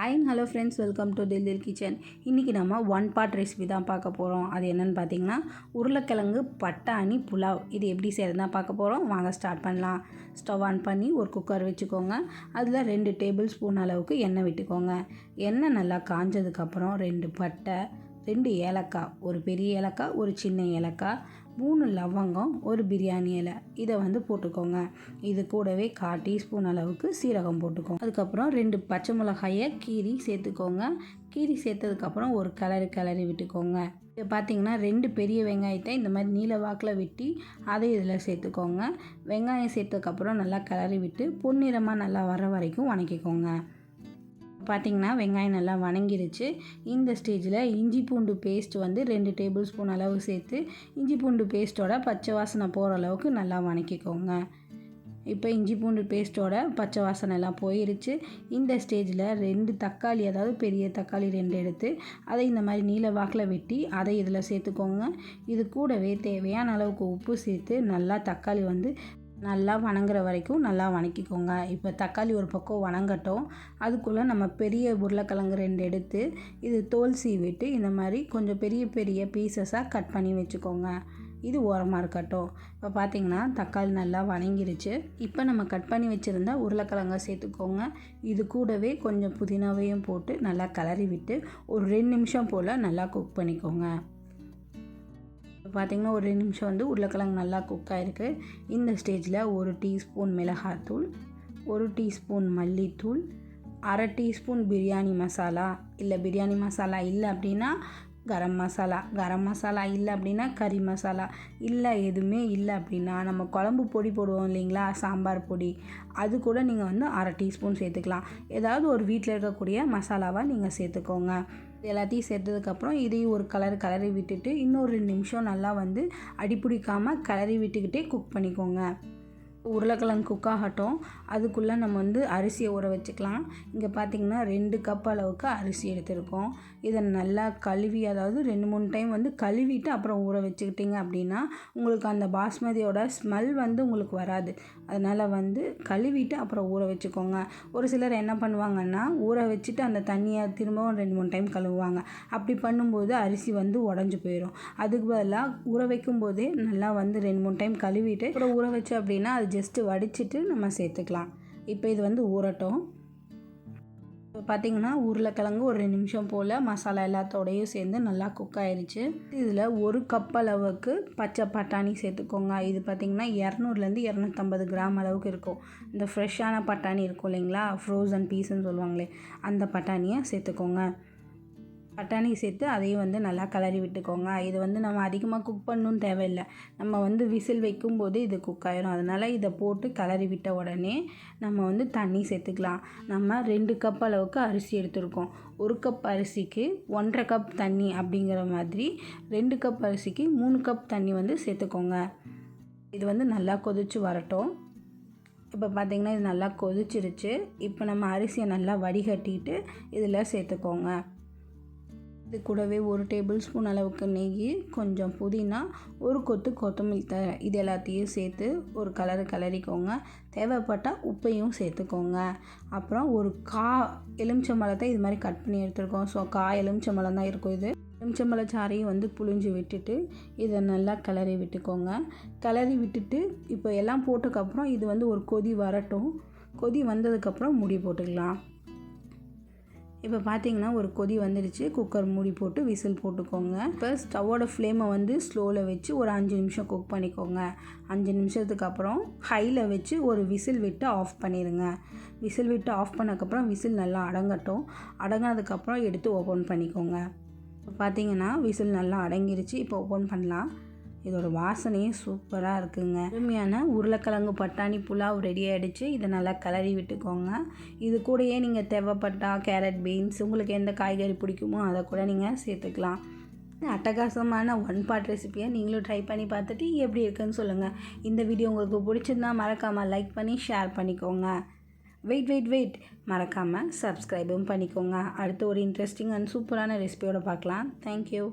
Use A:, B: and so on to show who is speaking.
A: Hi hello friends welcome to தில் தில் kitchen இன்றைக்கி நம்ம ஒன் பார்ட் ரெசிபி தான் பார்க்க போகிறோம் அது என்னென்னு பார்த்தீங்கன்னா உருளைக்கிழங்கு பட்டாணி புலாவ். இது எப்படி செய்யறதுனா பார்க்க போகிறோம் வாங்க ஸ்டார்ட் பண்ணலாம். ஸ்டவ் ஆன் பண்ணி ஒரு குக்கர் வச்சுக்கோங்க. அதில் ரெண்டு டேபிள் ஸ்பூன் அளவுக்கு எண்ணெய் விட்டுக்கோங்க. எண்ணெய் நல்லா காஞ்சதுக்கப்புறம் ரெண்டு பட்டை ரெண்டு ஏலக்காய். ஒரு பெரிய ஏலக்காய் ஒரு சின்ன ஏலக்காய். மூணு லவங்கம் ஒரு பிரியாணி இலை. இதை வந்து போட்டுக்கோங்க. இது கூடவே கால் டீஸ்பூன் அளவுக்கு சீரகம் போட்டுக்கோங்க. அதுக்கப்புறம் ரெண்டு பச்சை மிளகாயை கீரி சேர்த்துக்கோங்க. கீரி சேர்த்ததுக்கப்புறம் ஒரு கலரி கிளறி விட்டுக்கோங்க. இது பார்த்தீங்கன்னா ரெண்டு பெரிய வெங்காயத்தை இந்த மாதிரி நீல வாக்கில் வெட்டி அதை இதில் சேர்த்துக்கோங்க. வெங்காயம் சேர்த்ததுக்கப்புறம் நல்லா கிளறி விட்டு பொன்னிறமாக நல்லா வர வரைக்கும் வணக்கிக்கோங்க. பார்த்திங்கன்னா வெங்காயம் நல்லா வணங்கிருச்சு. இந்த ஸ்டேஜில் இஞ்சி பூண்டு பேஸ்ட் வந்து ரெண்டு டேபிள் ஸ்பூன் அளவு சேர்த்து இஞ்சி பூண்டு பேஸ்ட்டோட பச்சை வாசனை போகிற அளவுக்கு நல்லா வணக்கிக்கோங்க. இப்போ இஞ்சி பூண்டு பேஸ்ட்டோட பச்சை வாசனை எல்லாம் போயிருச்சு. இந்த ஸ்டேஜில் ரெண்டு தக்காளி அதாவது பெரிய தக்காளி ரெண்டு எடுத்து அதை இந்த மாதிரி நீல வாக்கில் வெட்டி அதை இதில் சேர்த்துக்கோங்க. இது கூடவே தேவையான அளவுக்கு உப்பு சேர்த்து நல்லா தக்காளி வந்து நல்லா வணங்குற வரைக்கும் நல்லா வணக்கிக்கோங்க. இப்போ தக்காளி ஒரு பக்கம் வணங்கட்டும். அதுக்குள்ளே நம்ம பெரிய உருளைக்கிழங்கு ரெண்டு எடுத்து இது தோல் சீவிட்டு இந்த மாதிரி கொஞ்சம் பெரிய பெரிய பீசஸாக கட் பண்ணி வச்சுக்கோங்க. இது ஓரமாக இருக்கட்டும். இப்போ பார்த்தீங்கன்னா தக்காளி நல்லா வணங்கிருச்சு. இப்போ நம்ம கட் பண்ணி வச்சுருந்தா உருளைக்கிழங்க சேர்த்துக்கோங்க. இது கூடவே கொஞ்சம் புதினாவையும் போட்டு நல்லா கிளறி விட்டு ஒரு ரெண்டு நிமிஷம் போல் நல்லா குக் பண்ணிக்கோங்க. இப்போ பார்த்திங்கன்னா ஒரு ரெண்டு நிமிஷம் வந்து உருளைக்கிழங்கு நல்லா குக் ஆகிருக்கு இந்த ஸ்டேஜில் ஒரு டீஸ்பூன் மிளகாத்தூள் ஒரு டீஸ்பூன் மல்லித்தூள் அரை டீஸ்பூன் பிரியாணி மசாலா. இல்லை பிரியாணி மசாலா இல்லை அப்படின்னா கரம் மசாலா கரம் மசாலா இல்லை அப்படின்னா கறி மசாலா இல்லை எதுவுமே இல்லை அப்படின்னா நம்ம குழம்பு பொடி போடுவோம் இல்லைங்களா சாம்பார் பொடி அது கூட நீங்கள் வந்து அரை டீஸ்பூன் சேர்த்துக்கலாம். ஏதாவது ஒரு வீட்டில் இருக்கக்கூடிய மசாலாவாக நீங்கள் சேர்த்துக்கோங்க. எல்லாத்தையும் சேர்த்ததுக்கப்புறம் இதையும் ஒரு கலர் கலரி விட்டுட்டு இன்னொரு ரெண்டு நிமிஷம் நல்லா வந்து அடிப்பிடிக்காமல் கலரி விட்டுக்கிட்டே குக் பண்ணிக்கோங்க. உருளைக்கிழங்கு குக் ஆகட்டும். அதுக்குள்ளே நம்ம வந்து அரிசியை ஊற வச்சுக்கலாம். இங்கே பார்த்திங்கன்னா ரெண்டு கப் அளவுக்கு அரிசி எடுத்திருக்கோம். இதை நல்லா கழுவி அதாவது ரெண்டு மூணு டைம் வந்து கழுவிட்டு அப்புறம் ஊற வச்சுக்கிட்டிங்க அப்படின்னா உங்களுக்கு அந்த பாஸ்மதியோட ஸ்மெல் வந்து உங்களுக்கு வராது. அதனால் வந்து கழுவிட்டு அப்புறம் ஊற வச்சுக்கோங்க. ஒரு சிலர் என்ன பண்ணுவாங்கன்னா ஊற வச்சுட்டு அந்த தண்ணியை திரும்பவும் ரெண்டு மூணு டைம் கழுவுவாங்க. அப்படி பண்ணும்போது அரிசி வந்து உடஞ்சி போயிடும் அதுக்கு பதிலாக ஊற வைக்கும் போதே நல்லா வந்து ரெண்டு மூணு டைம் கழுவிட்டு அப்புறம் ஊற வச்சு அப்படின்னா அது ஜஸ்ட்டு வடிச்சிட்டு நம்ம சேர்த்துக்கலாம். இப்போ இது வந்து ஊறட்டும். இப்போ பார்த்திங்கன்னா உருளைக்கிழங்கு ஒரு நிமிஷம் போல் மசாலா எல்லாத்தோடையும் சேர்ந்து நல்லா குக் ஆயிடுச்சு இதில் ஒரு கப் அளவுக்கு பச்சை பட்டாணி சேர்த்துக்கோங்க. இது பார்த்திங்கன்னா இரநூறுலேருந்து இரநூத்தம்பது கிராம் அளவுக்கு இருக்கும். இந்த ஃப்ரெஷ்ஷான பட்டாணி இருக்கும் இல்லைங்களா? ஃப்ரோசன் பீஸுன்னு சொல்லுவாங்களே அந்த பட்டாணியை சேர்த்துக்கோங்க. பட்டாணி சேர்த்து அதையும் வந்து நல்லா கலரி விட்டுக்கோங்க. இது வந்து நம்ம அதிகமாக குக் பண்ணணும்னு தேவையில்லை. நம்ம வந்து விசில் வைக்கும்போது இது குக் ஆயிரும். அதனால் இதை போட்டு கலரி விட்ட உடனே நம்ம வந்து தண்ணி சேர்த்துக்கலாம். நம்ம ரெண்டு கப் அளவுக்கு அரிசி எடுத்துருக்கோம். ஒரு கப் அரிசிக்கு ஒன்றரை கப் தண்ணி அப்படிங்கிற மாதிரி ரெண்டு கப் அரிசிக்கு மூணு கப் தண்ணி வந்து சேர்த்துக்கோங்க. இது வந்து நல்லா கொதித்து வரட்டும். இப்போ பார்த்திங்கன்னா இது நல்லா கொதிச்சிருச்சு. இப்போ நம்ம அரிசியை நல்லா வடிகட்டிட்டு இதில் சேர்த்துக்கோங்க. இது கூடவே ஒரு டேபிள் ஸ்பூன் அளவுக்கு நெய் கொஞ்சம் புதினா ஒரு கொத்து கொத்தமல்லி த இது எல்லாத்தையும் சேர்த்து ஒரு கலரு கலரிக்கோங்க தேவைப்பட்டால் உப்பையும் சேர்த்துக்கோங்க. அப்புறம் ஒரு கா எலுமிச்சம்பழத்தை இது மாதிரி கட் பண்ணி எடுத்துருக்கோம். ஸோ கா எலுமிச்சம்பழம் தான் இருக்கும் இது. எலுமிச்சம்பழச்சாரையும் வந்து புழிஞ்சு விட்டுட்டு இதை நல்லா கிளறி விட்டுக்கோங்க. கிளறி விட்டுட்டு இப்போ எல்லாம் போட்டதுக்கப்புறம் இது வந்து ஒரு கொதி வரட்டும். கொதி வந்ததுக்கப்புறம் முடி போட்டுக்கலாம். இப்போ பார்த்தீங்கன்னா ஒரு கொதி வந்துடுச்சு. குக்கர் மூடி போட்டு விசில் போட்டுக்கோங்க. இப்போ ஸ்டவ்வோட ஃப்ளேமை வந்து ஸ்லோவில் வச்சு ஒரு அஞ்சு நிமிஷம் குக் பண்ணிக்கோங்க. அஞ்சு நிமிஷத்துக்கு அப்புறம் ஹையில் வச்சு ஒரு விசில் விட்டு ஆஃப் பண்ணிடுங்க விசில் விட்டு ஆஃப் பண்ணக்கப்புறம் விசில் நல்லா அடங்கட்டும். அடங்கினதுக்கப்புறம் எடுத்து ஓப்பன் பண்ணிக்கோங்க. இப்போ பார்த்தீங்கன்னா விசில் நல்லா அடங்கிருச்சு. இப்போ ஓப்பன் பண்ணலாம். இதோட வாசனையும் சூப்பராக இருக்குங்க. அருமையான உருளைக்கிழங்கு பட்டாணி புலாவ் ரெடி ஆகிடுச்சு இதை நல்லா கிளறி விட்டுக்கோங்க. இது கூடயே நீங்கள் தேவைப்பட்டா கேரட் பீன்ஸ் உங்களுக்கு எந்த காய்கறி பிடிக்குமோ அதை கூட நீங்கள் சேர்த்துக்கலாம். அட்டகாசமான ஒன் பார்ட் ரெசிப்பியை நீங்களும் ட்ரை பண்ணி பார்த்துட்டு எப்படி இருக்குன்னு சொல்லுங்கள் இந்த வீடியோ உங்களுக்கு பிடிச்சிருந்தா மறக்காமல் லைக் பண்ணி ஷேர் பண்ணிக்கோங்க. வெயிட் வெயிட் வெயிட் மறக்காமல் சப்ஸ்கிரைபும் பண்ணிக்கோங்க. அடுத்து ஒரு இன்ட்ரெஸ்டிங் அண்ட் சூப்பரான ரெசிபியோடு பார்க்கலாம். தேங்க்யூ